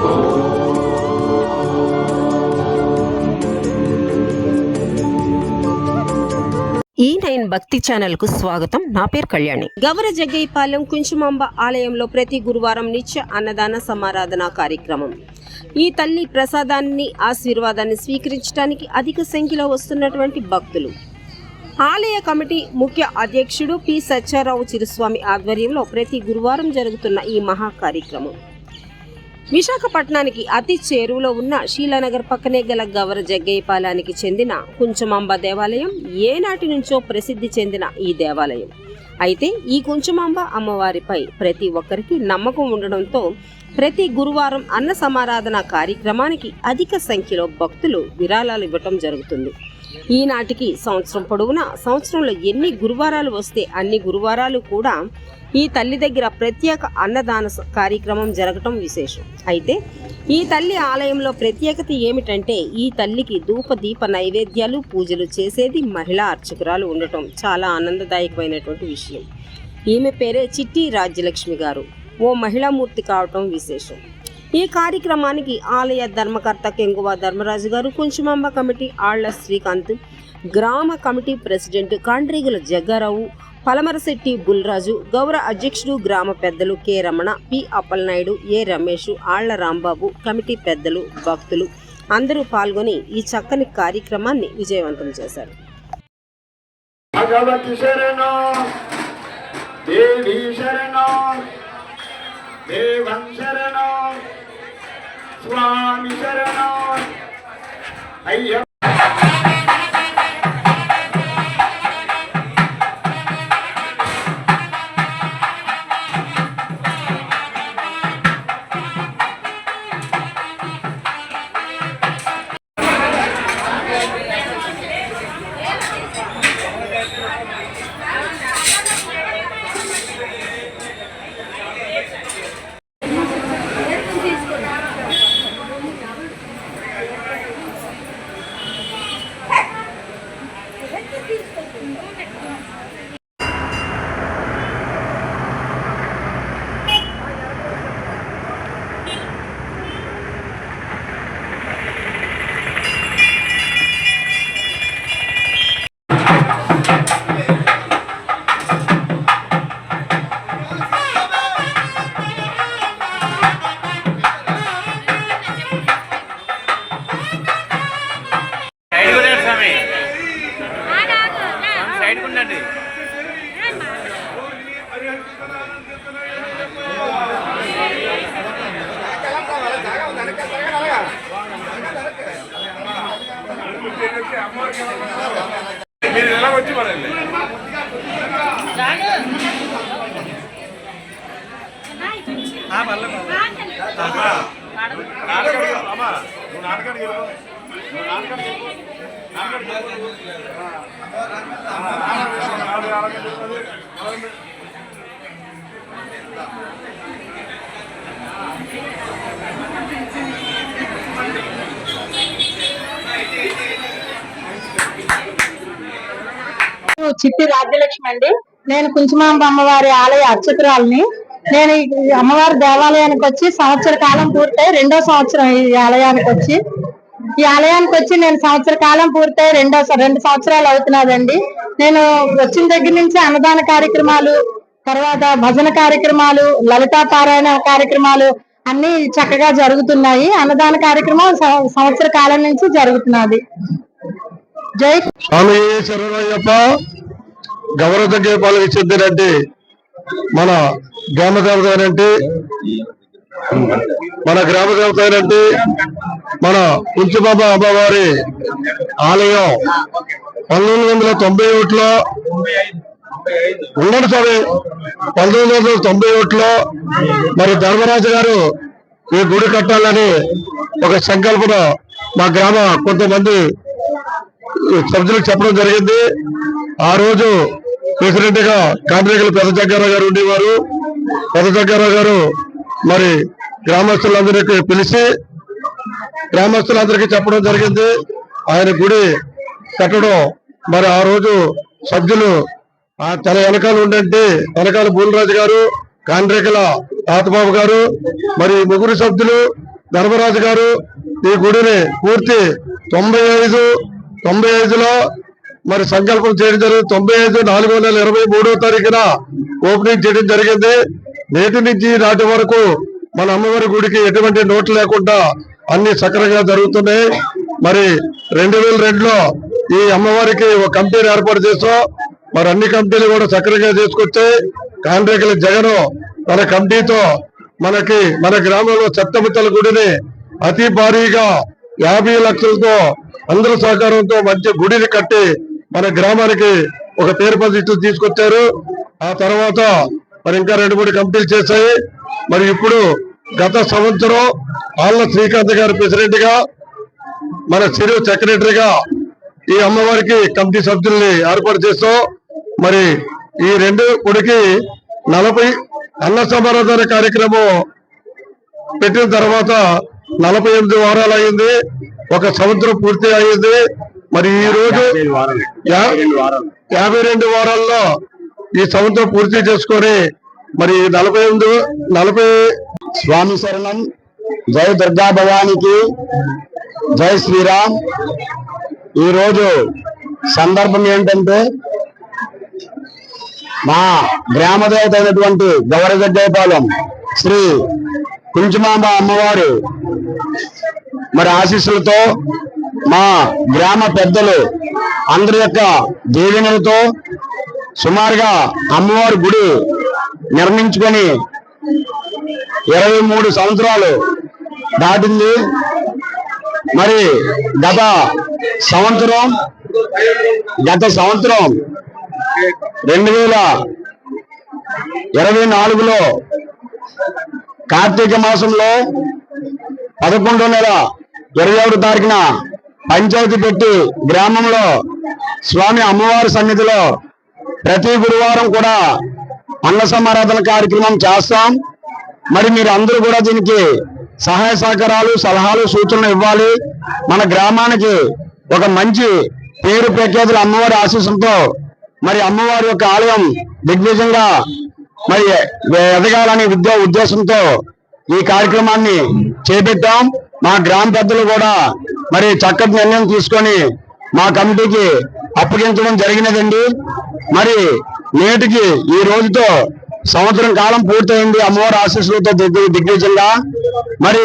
ఈ నైన్ భక్తి ఛానల్కు స్వాగతం. నా పేరు కళ్యాణి. గవర జగ్గైపాలెం కుంచుమాంబ ఆలయంలో ప్రతి గురువారం నిత్య అన్నదాన సమారాధన కార్యక్రమం. ఈ తల్లి ప్రసాదాన్ని ఆశీర్వాదాన్ని స్వీకరించడానికి అధిక సంఖ్యలో వస్తున్నటువంటి భక్తులు. ఆలయ కమిటీ ముఖ్య అధ్యక్షుడు పి సత్యారావు చిరుస్వామి ఆధ్వర్యంలో ప్రతి గురువారం జరుగుతున్న ఈ మహా కార్యక్రమం. విశాఖపట్నానికి అతి చేరువలో ఉన్న శీలానగర్ పక్కనే గల గవర జగ్గయ్యపాలానికి చెందిన కుంచమాంబ దేవాలయం ఏనాటి నుంచో ప్రసిద్ధి చెందిన ఈ దేవాలయం. అయితే ఈ కుంచమాంబ అమ్మవారిపై ప్రతి ఒక్కరికి నమ్మకం ఉండడంతో ప్రతి గురువారం అన్న సమారాధన కార్యక్రమానికి అధిక సంఖ్యలో భక్తులు విరాళాలు ఇవ్వటం జరుగుతుంది. ఈనాటికి సంవత్సరం పొడవునా సంవత్సరంలో ఎన్ని గురువారాలు వస్తే అన్ని గురువారాలు కూడా ఈ తల్లి దగ్గర ప్రత్యేక అన్నదాన స- కార్యక్రమం జరగటం విశేషం. అయితే ఈ తల్లి ఆలయంలో ప్రత్యేకత ఏమిటంటే ఈ తల్లికి ధూప దీప నైవేద్యాలు పూజలు చేసేది మహిళా అర్చకురాలు ఉండటం చాలా ఆనందదాయకమైనటువంటి విషయం. ఈమె పేరే చిట్టి రాజ్యలక్ష్మి గారు. ఓ మహిళామూర్తి కావటం విశేషం. ఈ కార్యక్రమానికి ఆలయ ధర్మకర్త కెంగువ ధర్మరాజు గారు కుంచుమాంబ కమిటీ ఆళ్ళ శ్రీకాంత్ గ్రామ కమిటీ ప్రెసిడెంట్ కాండ్రిగుల జగ్గారావు పలమరశెట్టి బుల్రాజు గౌర అధ్యక్షుడు గ్రామ పెద్దలు K. Ramana P. Appalanaidu A. Ramesh Alla Rambabu committee పెద్దలు భక్తులు అందరూ పాల్గొని ఈ చక్కని కార్యక్రమాన్ని విజయవంతం చేశారు. శరణ స్వామి చిట్టి రాజ్యలక్ష్మి అండి. నేను కుంచుమాంబ అమ్మవారి ఆలయ అర్చకురాలని. నేను ఈ అమ్మవారి దేవాలయానికి వచ్చి సంవత్సర కాలం పూర్తయి రెండో సంవత్సరం ఈ ఆలయానికి వచ్చి ఈ ఆలయానికి వచ్చి నేను సంవత్సర కాలం పూర్తయి రెండో రెండు సంవత్సరాలు అవుతున్నదండి. నేను వచ్చిన దగ్గర నుంచి అన్నదాన కార్యక్రమాలు తర్వాత భజన కార్యక్రమాలు లలితా పారాయణ కార్యక్రమాలు అన్ని చక్కగా జరుగుతున్నాయి. అన్నదాన కార్యక్రమం సంవత్సర కాలం నుంచి జరుగుతున్నది. జై స్వామి శరణయ్యప్ప గౌరవ దగ్గరపాలకి చెందినట్టు మన గ్రామ దేవత అయినట్టు మన గ్రామ దేవత అయినట్టు మన కుంచుబాబా అమ్మవారి ఆలయం పంతొమ్మిది వందల తొంభై ఒకటిలో ఉండండి స్వామి పంతొమ్మిది వందల తొంభై ఒకటిలో మరి ధర్మరాజు గారు ఈ గుడి కట్టాలని ఒక సంకల్పన మా గ్రామ కొంతమంది సభ్యులకు చెప్పడం జరిగింది. ఆ రోజు ప్రెసిడెంట్గా కాంట్రేకల్ పెద్ద జగ్గారావు గారు ఉండేవారు. పెద్ద గారు మరి గ్రామస్తులందరికీ పిలిచి గ్రామస్తులందరికీ చెప్పడం జరిగింది. ఆయన గుడి కట్టడం మరి ఆ రోజు సభ్యులు ఆ తన వెనకాల ఉండండి. వెనకాల బూలరాజు గారు కాండ్రేకల తాతబాబు గారు మరి ముగ్గురు సభ్యులు ధర్మరాజు గారు ఈ గుడిని పూర్తి తొంభై ఐదు తొంభై ఐదులో మరి సంకల్పం చేయడం జరిగింది. తొంభై ఐదు నాలుగు వందల ఇరవై మూడో తారీఖున ఓపెనింగ్ చేయడం జరిగింది. నేటి నుంచి నాటి వరకు మన అమ్మవారి గుడికి ఎటువంటి నోట్లు లేకుండా అన్ని సక్రంగా జరుగుతున్నాయి. మరి రెండు వేల రెండులో ఈ అమ్మవారికి ఒక కమిటీని ఏర్పాటు చేస్తాం మరి అన్ని కమిటీలు కూడా సక్రంగా చేసుకొచ్చాయి కాండ్రేకల జగన్ తన కమిటీతో మనకి మన గ్రామంలో సప్తమితల గుడిని అతి భారీగా యాభై లక్షలతో అందరి సహకారంతో మంచి గుడిని కట్టి మన గ్రామానికి ఒక పేరు ప్రతిష్టలు తీసుకొచ్చారు. ఆ తర్వాత మరి ఇంకా రెండు మూడు కమిటీలు చేశాయి. మరి ఇప్పుడు గత సంవత్సరం ఆళ్ళ శ్రీకాంత్ గారు ప్రెసిడెంట్గా మన చిరు సెక్రటరీగా ఈ అమ్మవారికి కమిటీ సభ్యుల్ని ఏర్పాటు చేస్తాం మరి ఈ రెండు గుడికి నలభై అన్న సమారాధన కార్యక్రమం పెట్టిన తర్వాత నలభై ఎనిమిది వారాలు అయింది. ఒక సంవత్సరం పూర్తి అయింది. మరి ఈ రోజు యాభై రెండు వారాల్లో ఈ సంవత్సరం పూర్తి చేసుకొని మరి నలభై ఎనిమిది నలభై స్వామి శరణం. జై దుర్గా భవానికి జై శ్రీరామ్. ఈరోజు సందర్భం ఏంటంటే మా గ్రామదేవత అయినటువంటి గౌరగడ్డేపాలెం శ్రీ కుంచుమాంబ అమ్మవారు మరి ఆశీస్సులతో మా గ్రామ పెద్దలు అందరి యొక్క దీవెనలతో సుమారుగా అమ్మవారి గుడి నిర్మించుకొని ఇరవై మూడు సంవత్సరాలు దాటింది. మరి గత సంవత్సరం గత సంవత్సరం రెండు వేల ఇరవై నాలుగులో కార్తీక మాసంలో పదకొండో నెల ఇరవై ఒకటి తారీఖున పంచాయతీ పెట్టి గ్రామంలో స్వామి అమ్మవారి సన్నిధిలో ప్రతి గురువారం కూడా అన్న సమారాధన కార్యక్రమం చేస్తాం. మరి మీరు అందరూ కూడా దీనికి సహాయ సహకారాలు సలహాలు సూచనలు ఇవ్వాలి. మన గ్రామానికి ఒక మంచి పేరు ప్రఖ్యాతుల అమ్మవారి ఆశీస్సులతో మరి అమ్మవారి యొక్క ఆలయం దిగ్విజయంగా మరి ఎదగాలని విద్యా ఉద్దేశంతో ఈ కార్యక్రమాన్ని చేపట్టాం. మా గ్రామ పెద్దలు కూడా మరి చక్కటి నిర్ణయం తీసుకొని మా కమిటీకి అప్పగించడం జరిగినదండి. మరి నేటికి ఈ రోజుతో సంవత్సరం కాలం పూర్తయింది. అమ్మవారి ఆశీస్సులతో దిగ్విజయంగా. మరి